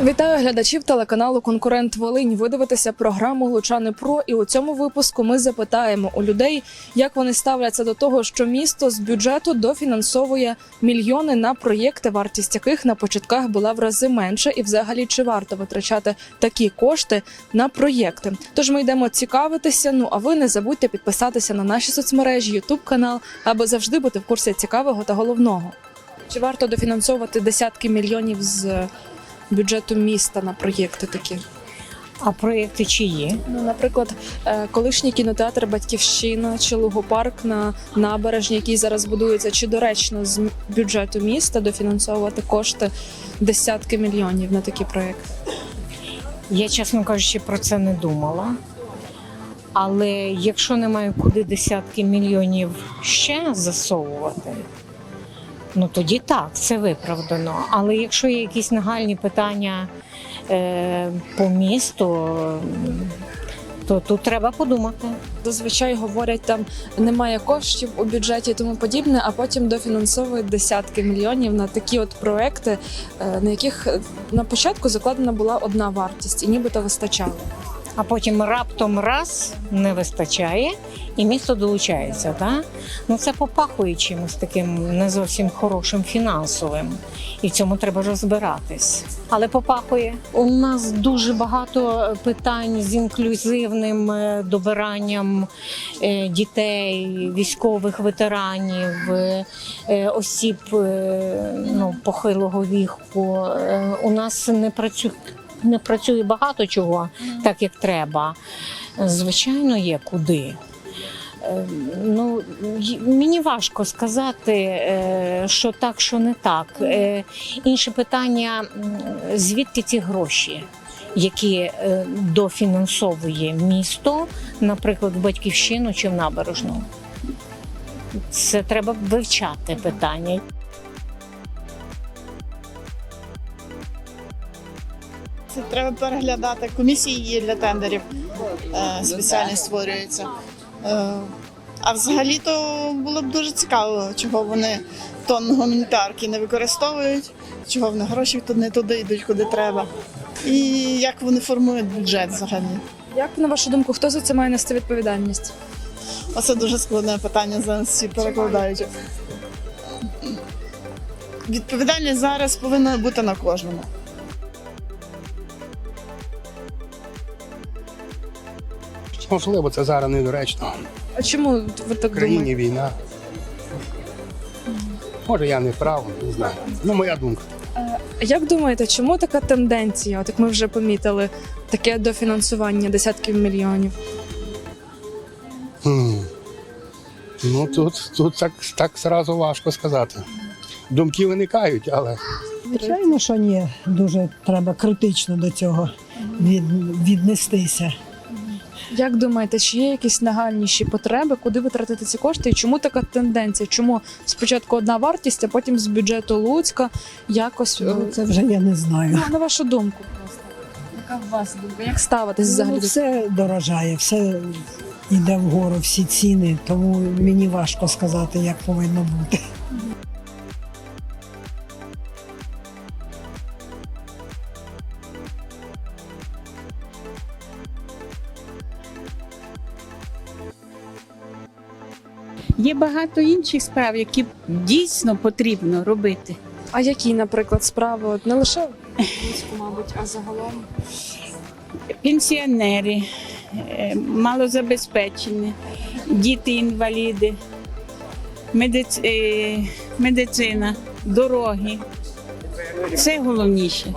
Вітаю глядачів телеканалу Конкурент Волинь. Ви дивитеся програму Лучани Про. І у цьому випуску ми запитаємо у людей, як вони ставляться до того, що місто з бюджету дофінансовує мільйони на проєкти, вартість яких на початках була в рази менше, і взагалі чи варто витрачати такі кошти на проєкти. Тож ми йдемо цікавитися. Ну а ви не забудьте підписатися на наші соцмережі, Ютуб канал, аби завжди бути в курсі цікавого та головного. Чи варто дофінансовувати десятки мільйонів з бюджету міста на проєкти такі? А проєкти чиї? Ну, наприклад, е, колишній кінотеатр Батьківщина чи лугопарк на набережні, який зараз будується, чи доречно з бюджету міста дофінансовувати кошти десятки мільйонів на такі проєкти? Я, чесно кажучи, про це не думала. Але якщо немає куди десятки мільйонів ще засовувати, ну тоді так, це виправдано. Але якщо є якісь нагальні питання е, по місту, то тут треба подумати. Зазвичай говорять, там немає коштів у бюджеті і тому подібне, а потім дофінансовують десятки мільйонів на такі от проекти, е, на яких е, на початку закладена була одна вартість, і нібито вистачало. А потім раптом раз не вистачає, і місто долучається. Так? Ну це попахує чимось таким не зовсім хорошим фінансовим, і в цьому треба розбиратись. Але попахує. У нас дуже багато питань з інклюзивним е, добиранням е, дітей, військових ветеранів, е, е, осіб е, ну, похилого віку. Е, У нас не працює. Не працює багато чого, так як треба. Звичайно, є куди. Е, Ну, мені важко сказати, е, що так, що не так. Е, Інше питання: звідки ці гроші, які дофінансовує місто, наприклад, в батьківщину чи в набережну. Це треба вивчати питання. Це треба переглядати. Комісії є для тендерів, е, спеціальні створюються. Е, а взагалі-то було б дуже цікаво, чого вони тонн гуманітарки не використовують, чого вони гроші тут не туди йдуть, куди треба. І як вони формують бюджет взагалі. Як на вашу думку, хто за це має нести відповідальність? Оце дуже складне питання зараз всі перекладають. Відповідальність зараз повинна бути на кожному. Можливо, це зараз недоречно. А чому ви так В думаєте? країні війна. Може, я не прав, не знаю. Ну, моя думка. Як думаєте, чому така тенденція? От як ми вже помітили, таке дофінансування десятків мільйонів? Хм. Ну, тут, тут так, так зразу важко сказати. Думки виникають, але Звичайно, що ні. Дуже треба критично до цього від, віднестися. Як думаєте, чи є якісь нагальніші потреби, куди витратити ці кошти? І чому така тенденція? Чому спочатку одна вартість, а потім з бюджету Луцька якось е, Ну, це вже я не знаю. ну, на вашу думку просто? Яка у вас думка? Як ставитись взагалі? Ну, все дорожає, все йде вгору, всі ціни, тому мені важко сказати, як повинно бути. Є багато інших справ, які дійсно потрібно робити. А які, наприклад, справи? От не лише в мабуть, а загалом? Пенсіонери, е, малозабезпечені, діти-інваліди, медиц... е, медицина, дороги. Це головніше.